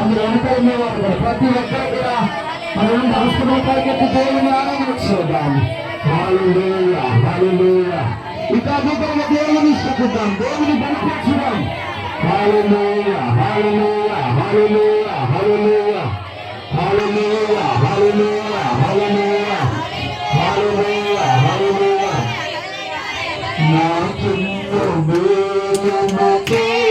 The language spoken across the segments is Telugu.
అందులో వెనక ఉన్నవారు కూడా. ప్రతి ఒక్కరు కూడా మనం హస్తము పైకెత్తి దేవుని ఆనందించుదాం హల్లెలూయా హల్లెలూయా. ఇక అధికంగా దేవుని ఇష్టపడతాం దేవుని బలపరచుదాం హల్లెలూయా హల్లెలూయా హల్లెలూయా హల్లెలూయా. హల్లెలూయా హల్లెలూయా హల్లెలూయా. హల్లెలూయా హల్లెలూయా. నాకెన్నో మేలులు చేసితివి,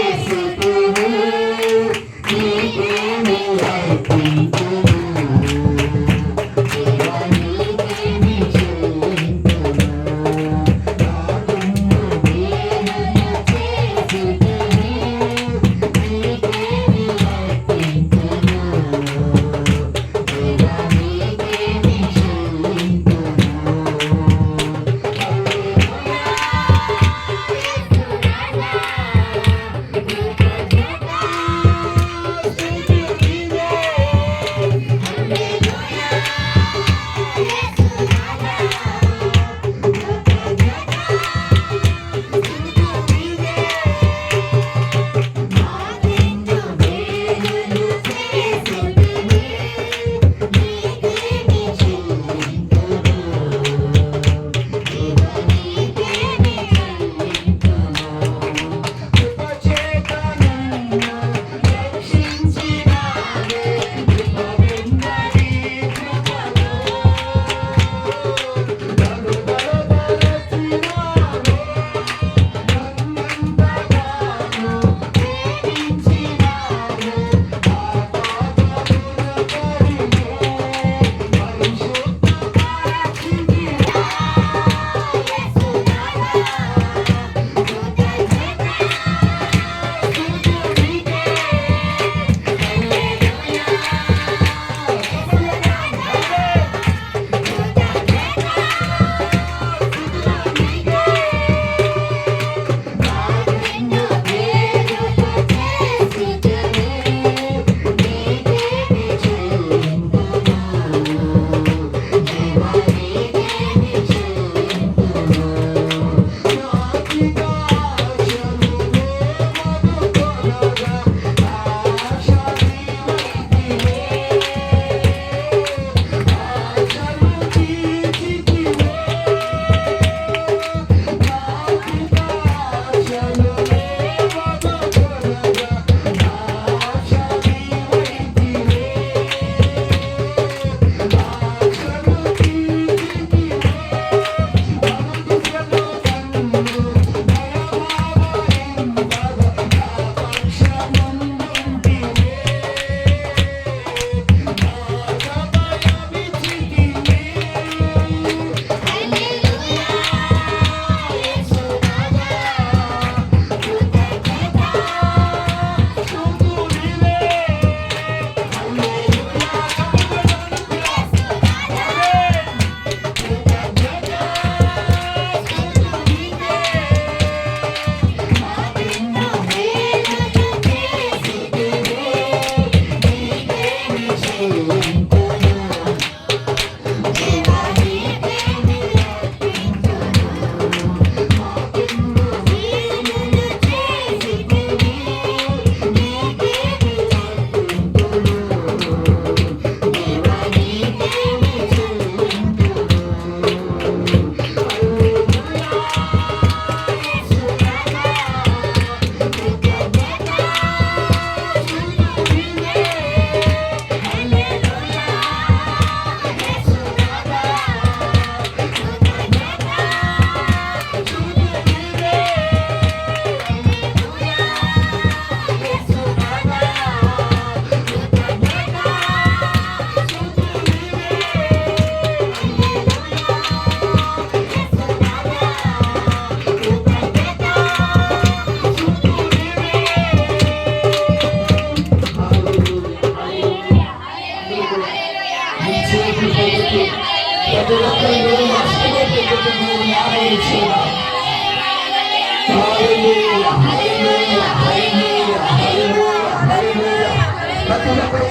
ఆయన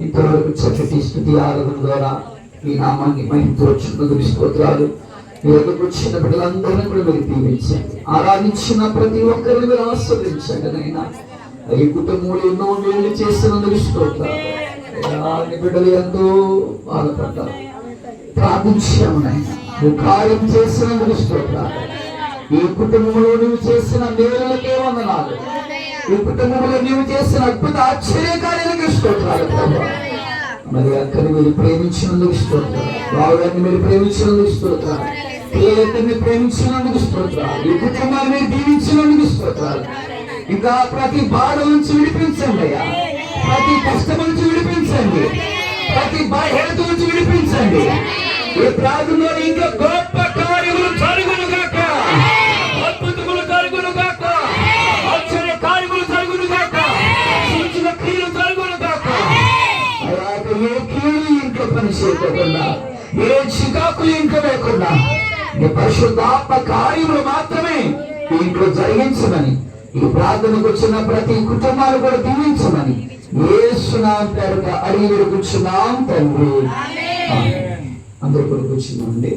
ఇంతవరకు చక్కటి స్థుతి ఆరాధన ద్వారా ఈ నామాన్ని మహిళ వచ్చిన స్తోత్రాలు. మీ చిన్న వచ్చిన బిడ్డలందరినీ కూడా మీరు దీవించండి. ఆరాధించిన ప్రతి ఒక్కరిని మీరు ఆస్వాదించండి నాయన. ఈ కుటుంబంలో ఎన్నో మేలు చేసినందుకు స్తోత్రాలు బిడ్డలు ఎంతో బాధపడ్డారు. ప్రార్థించాము నాయన. నువ్వు కార్యం చేసినందుకు స్తోత్రాలు ఈ కుటుంబంలో నువ్వు చేసిన మేలులకే వందనాలు. ఈ కుటుంబంలో నువ్వు చేసిన అద్భుత ఆశ్చర్యకార్యాలకు స్తోత్రాలు ప్రభు. మరి అక్కని మీరు ప్రేమించినందుకు స్తోత్రాలు బావగారిని మీరు ప్రేమించినందుకు స్తోత్రాలు పిల్లలిద్దరిని ప్రేమించినందుకు స్తోత్రాలు ఈ కుటుంబాన్ని మీరు దీవించినందుకు స్తోత్రాలు. ఇంకా ప్రతి బాధ నుంచి విడిపించండి అయ్యా. ప్రతి కష్టం నుంచి విడిపించండి. ప్రతి బలహీనత నుంచి విడిపించండి. ఈ ప్రాంతంలో ఇంకా గొప్ప కార్యములు జరుగును గాక అద్భుతములు జరుగును గాక ఆశ్చర్య కార్యములు జరుగును గాక సూచన క్రియలు జరుగును గాక అలాగే ఏ కీడు చేయకుండా ఏ చికాకులు ఇంట్లో లేకుండా నీ పరిశుద్ధాత్మ కార్యములు మాత్రమే ఇంట్లో జరిగించమని ఈ ప్రార్థనకు వచ్చిన ప్రతి కుటుంబాలు కూడా దీవించమని ఏసునాం పేరుగా అడిగి కూర్చున్నాం తండ్రి. అందరూ కూడా కూర్చున్నామండి